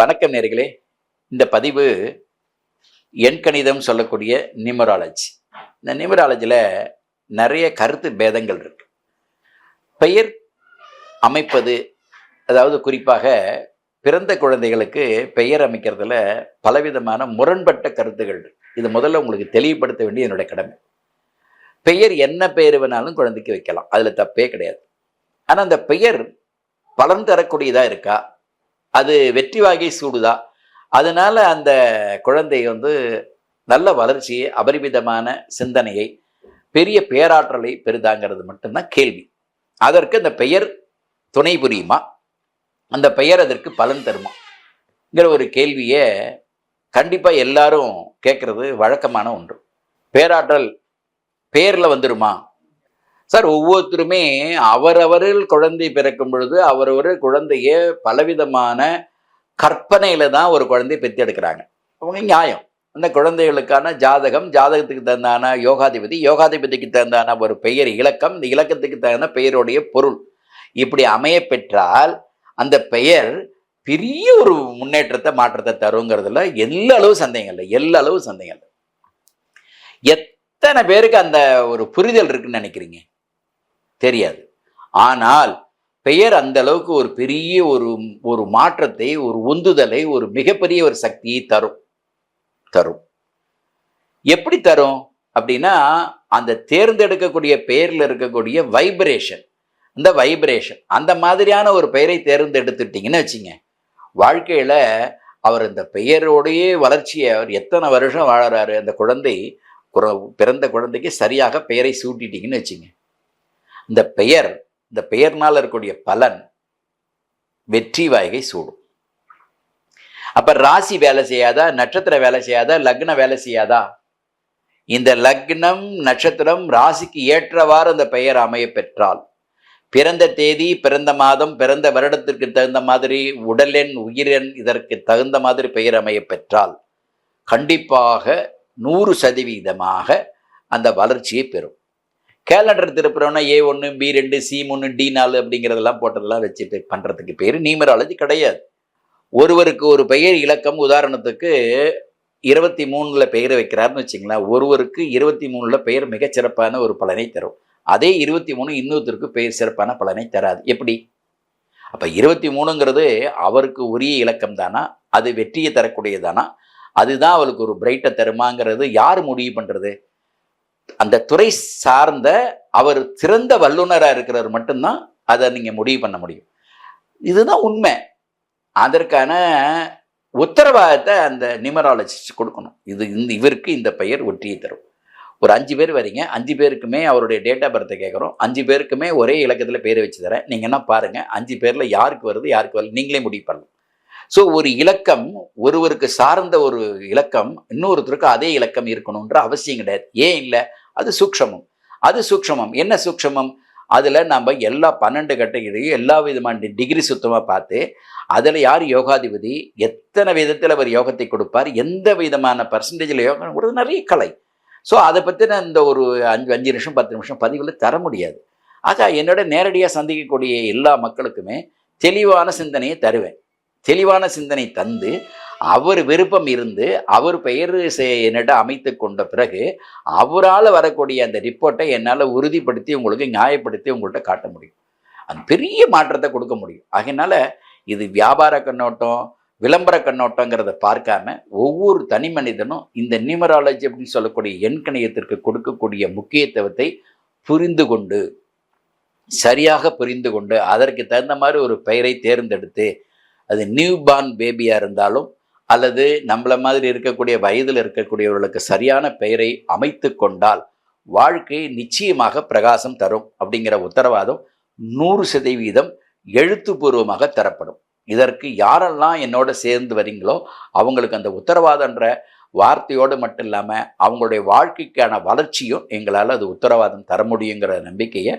வணக்கம் நேர்களே. இந்த பதிவு எண்கணிதம் சொல்லக்கூடிய நியூமராலஜி இந்த நியூமராலஜியில் நிறைய கருத்து பேதங்கள் இருக்கு. பெயர் அமைப்பது அதாவது குறிப்பாக பிறந்த குழந்தைகளுக்கு பெயர் அமைக்கிறதுல பலவிதமான முரண்பட்ட கருத்துகள் இது முதல்ல உங்களுக்கு தெளிவுபடுத்த வேண்டிய என்னுடைய கடமை. பெயர் என்ன பெயர் வேணாலும் குழந்தைக்கு வைக்கலாம். அதில் தப்பே கிடையாது. ஆனால் அந்த பெயர் பலன் தரக்கூடியதாக இருக்கா? அது வெற்றி வாகை சூடுதா? அதனால அந்த குழந்தை வந்து நல்ல வளர்ச்சியை அபரிமிதமான சிந்தனையை பெரிய பேராற்றலை பெறுதாங்கிறது மட்டும்தான் கேள்வி. அதற்கு அந்த பெயர் துணை புரியுமா? அந்த பெயர் அதற்கு பலன் தருமாங்கிற ஒரு கேள்வியை கண்டிப்பாக எல்லாரும் கேட்கறது வழக்கமான ஒன்று. பேராற்றல் பெயரில் வந்துருமா? சார் ஒவ்வொருத்தருமே அவரவரில் குழந்தை பிறக்கும் பொழுது அவரவர் குழந்தைய பலவிதமான கற்பனையில தான் ஒரு குழந்தையை பெற்றெடுக்கிறாங்க. அவங்க நியாயம். அந்த குழந்தைகளுக்கான ஜாதகம் ஜாதகத்துக்கு தகுந்தான யோகாதிபதி யோகாதிபதிக்கு தகுந்தான ஒரு பெயர் இலக்கம் இந்த இலக்கத்துக்கு தகுந்த பெயருடைய பொருள். இப்படி அமைய பெற்றால் அந்த பெயர் பெரிய ஒரு முன்னேற்றத்தை மாற்றத்தை தருங்கிறதுல எல்லா அளவு சந்தேகம் இல்லை. எல்லா அளவு சந்தேகம் இல்லை. எத்தனை பேருக்கு அந்த ஒரு புரிதல் இருக்குன்னு நினைக்கிறீங்க? தெரியாது. ஆனால் பெயர் அந்த அளவுக்கு ஒரு பெரிய ஒரு ஒரு மாற்றத்தை ஒரு உந்துதலை ஒரு மிகப்பெரிய ஒரு சக்தியை தரும். தரும். எப்படி தரும்? அப்படின்னா அந்த தேர்ந்தெடுக்கக்கூடிய பெயரில் இருக்கக்கூடிய வைப்ரேஷன் இந்த வைப்ரேஷன் அந்த மாதிரியான ஒரு பெயரை தேர்ந்தெடுத்துட்டீங்கன்னு வச்சுங்க. வாழ்க்கையில் அவர் இந்த பெயரோடையே வளர்ச்சியை அவர் எத்தனை வருஷம் வாழறாரு அந்த குழந்தை பிறந்த குழந்தைக்கு சரியாக பெயரை சூட்டிட்டீங்கன்னு வச்சுங்க. இந்த பெயர் இந்த பெயர்னால் இருக்கக்கூடிய பலன் வெற்றி வாய்கை சூடும். அப்ப ராசி வேலை செய்யாதா நட்சத்திர வேலை செய்யாதா லக்ன வேலை செய்யாதா? இந்த லக்னம் நட்சத்திரம் ராசிக்கு ஏற்றவாறு அந்த பெயர் அமைய பெற்றால் பிறந்த தேதி பிறந்த மாதம் பிறந்த வருடத்திற்கு தகுந்த மாதிரி உடலெண் உயிரெண் இதற்கு தகுந்த மாதிரி பெயர் அமைய பெற்றால் கண்டிப்பாக நூறு சதவீதமாக அந்த வளர்ச்சியை பெறும். கேலண்டர் திருப்புறோம்னா ஏ ஒன்று பி ரெண்டு சி மூணு டி நாலு அப்படிங்கிறதெல்லாம் போட்டதெல்லாம் வச்சுட்டு பண்ணுறதுக்கு பேர் நியூமராலஜி கிடையாது. ஒருவருக்கு ஒரு பெயர் இலக்கம் உதாரணத்துக்கு இருபத்தி மூணில் பெயர் வைக்கிறாருன்னு வச்சுங்களேன். ஒருவருக்கு இருபத்தி மூணில் பெயர் மிகச்சிறப்பான ஒரு பலனை தரும். அதே இருபத்தி மூணு இன்னொருத்தருக்கு பெயர் சிறப்பான பலனை தராது. எப்படி? அப்போ இருபத்தி மூணுங்கிறது அவருக்கு உரிய இலக்கம் தானா? அது வெற்றியை தரக்கூடியதானா அதுதான் அவளுக்கு ஒரு பிரைட்டை தருமாங்கிறது யார் முடிவு பண்ணுறது அந்த துறை சார்ந்த அவர் சிறந்த வல்லுனராக இருக்கிறவர் மட்டும்தான் அதை நீங்கள் முடிவு பண்ண முடியும். இதுதான் உண்மை. அதற்கான உத்தரவாதத்தை அந்த நியூமராலஜிஸ்ட் கொடுக்கணும். இது இந்த இவருக்கு இந்த பெயர் ஒற்றியை தரும். ஒரு அஞ்சு பேர் வரீங்க அஞ்சு பேருக்குமே அவருடைய டேட் ஆஃப் பர்த்தை கேட்குறோம். அஞ்சு பேருக்குமே ஒரே இலக்கத்தில் பேர் வச்சு தரேன். நீங்கள் என்ன பாருங்கள் அஞ்சு பேரில் யாருக்கு வருது யாருக்கு வரல நீங்களே முடிவு பண்ணலாம். ஸோ ஒரு இலக்கம் ஒருவருக்கு சார்ந்த ஒரு இலக்கம் இன்னொருத்தருக்கு அதே இலக்கம் இருக்கணுன்ற அவசியம் கிடையாது. ஏன் இல்லை? அது சூக்ஷமம். அது சூக்ஷமம். என்ன சூக்ஷமம்? அதில் நம்ம எல்லா பன்னெண்டு கட்டைகளையும் எல்லா விதமான டிகிரி சுத்தமாக பார்த்து அதில் யார் யோகாதிபதி எத்தனை விதத்தில் அவர் யோகத்தை கொடுப்பார் எந்த விதமான பர்சன்டேஜில் யோகம் கொடுத்து நிறைய கலை. ஸோ அதை பற்றின இந்த ஒரு அஞ்சு அஞ்சு நிமிஷம் பத்து நிமிஷம் பதிவில் தர முடியாது. ஆக என்னோட நேரடியாக சந்திக்கக்கூடிய எல்லா மக்களுக்குமே தெளிவான சிந்தனையை தருவேன். தெளிவான சிந்தனை தந்து அவர் விருப்பம் இருந்து அவர் பெயர் என்னிடம் அமைத்து கொண்ட பிறகு அவரால் வரக்கூடிய அந்த ரிப்போர்ட்டை என்னால் உறுதிப்படுத்தி உங்களுக்கு நியாயப்படுத்தி உங்கள்கிட்ட காட்ட முடியும். அது பெரிய மாற்றத்தை கொடுக்க முடியும். அதனால் இது வியாபார கண்ணோட்டம் விளம்பர கண்ணோட்டங்கிறத பார்க்காம ஒவ்வொரு தனி மனிதனும் இந்த நியூமராலஜி அப்படின்னு சொல்லக்கூடிய எண்கணியத்திற்கு கொடுக்கக்கூடிய முக்கியத்துவத்தை புரிந்து கொண்டு சரியாக புரிந்து கொண்டு அதற்கு தகுந்த மாதிரி ஒரு பெயரை தேர்ந்தெடுத்து அது நியூ பார்ன் பேபியாக இருந்தாலும் அல்லது நம்மள மாதிரி இருக்கக்கூடிய வயதில் இருக்கக்கூடியவர்களுக்கு சரியான பெயரை அமைத்து கொண்டால் வாழ்க்கை நிச்சயமாக பிரகாசம் தரும் அப்படிங்கிற உத்தரவாதம் நூறு சதவீதம் எழுத்துப்பூர்வமாக தரப்படும். இதற்கு யாரெல்லாம் என்னோட சேர்ந்து வரீங்களோ அவங்களுக்கு அந்த உத்தரவாதன்ற வார்த்தையோடு மட்டும் இல்லாமல் அவங்களுடைய வாழ்க்கைக்கான வளர்ச்சியும் எங்களால் அது உத்தரவாதம் தர முடியுங்கிற நம்பிக்கையை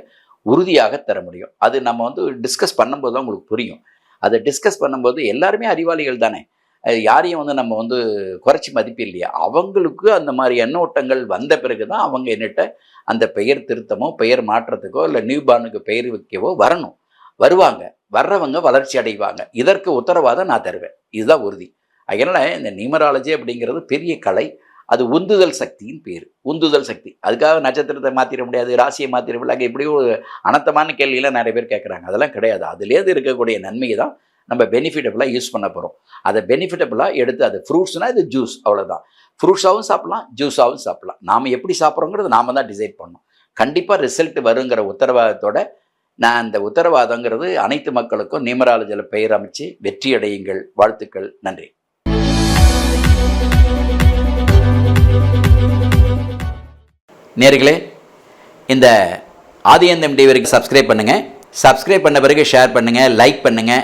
உறுதியாக தர முடியும். அது நம்ம வந்து டிஸ்கஸ் பண்ணும்போது தான் உங்களுக்கு புரியும். அதை டிஸ்கஸ் பண்ணும்போது எல்லாருமே அறிவாளிகள் தானே. யாரையும் வந்து நம்ம வந்து குறைச்சி மதிப்பு இல்லையா? அவங்களுக்கு அந்த மாதிரி எண்ணோட்டங்கள் வந்த பிறகு தான் அவங்க என்னட்ட அந்த பெயர் திருத்தமோ பெயர் மாற்றத்துக்கோ இல்லை நியூபானுக்கு பெயர் வைக்கவோ வரணும். வருவாங்க. வர்றவங்க வளர்ச்சி அடைவாங்க. இதற்கு உத்தரவாதம் நான் தருவேன். இதுதான் உறுதி. அதனால் இந்த நியூமராலஜி அப்படிங்கிறது பெரிய கலை. அது உந்துதல் சக்தியின் பேர். உந்துதல் சக்தி. அதுக்காக நட்சத்திரத்தை மாற்றிட முடியாது ராசியை மாற்றிட முடியாது. இப்படி ஒரு அனர்த்தமான கேள்வியெல்லாம் நிறைய பேர் கேட்குறாங்க அதெல்லாம் கிடையாது. அதுலேருந்து இருக்கக்கூடிய நன்மை தான் நம்ம பெனிஃபிட்டபுளாக யூஸ் பண்ண போகிறோம் அதை பெனிஃபிட்டபுளாக எடுத்து அது ஃப்ரூட்ஸ்னால் இது ஜூஸ் அவ்வளோதான் ஃப்ரூட்ஸாகவும் சாப்பிட்லாம் ஜூஸாகவும் சாப்பிட்லாம். நாம் எப்படி சாப்பிட்றோங்கிறது நாம தான் டிசைட் பண்ணணும். கண்டிப்பாக ரிசல்ட் வருங்கிற உத்தரவாதத்தோட நான் அந்த உத்தரவாதங்கிறது அனைத்து மக்களுக்கும் நியூமராலஜியில் பெயர் அமைச்சு வெற்றி அடையுங்கள். வாழ்த்துக்கள் நன்றி. நேர்களே இந்த ஆதியந்தம் டிவிக்கு சப்ஸ்கிரைப் பண்ணுங்கள் சப்ஸ்கிரைப் பண்ண பிறகு ஷேர் பண்ணுங்கள் லைக் பண்ணுங்கள்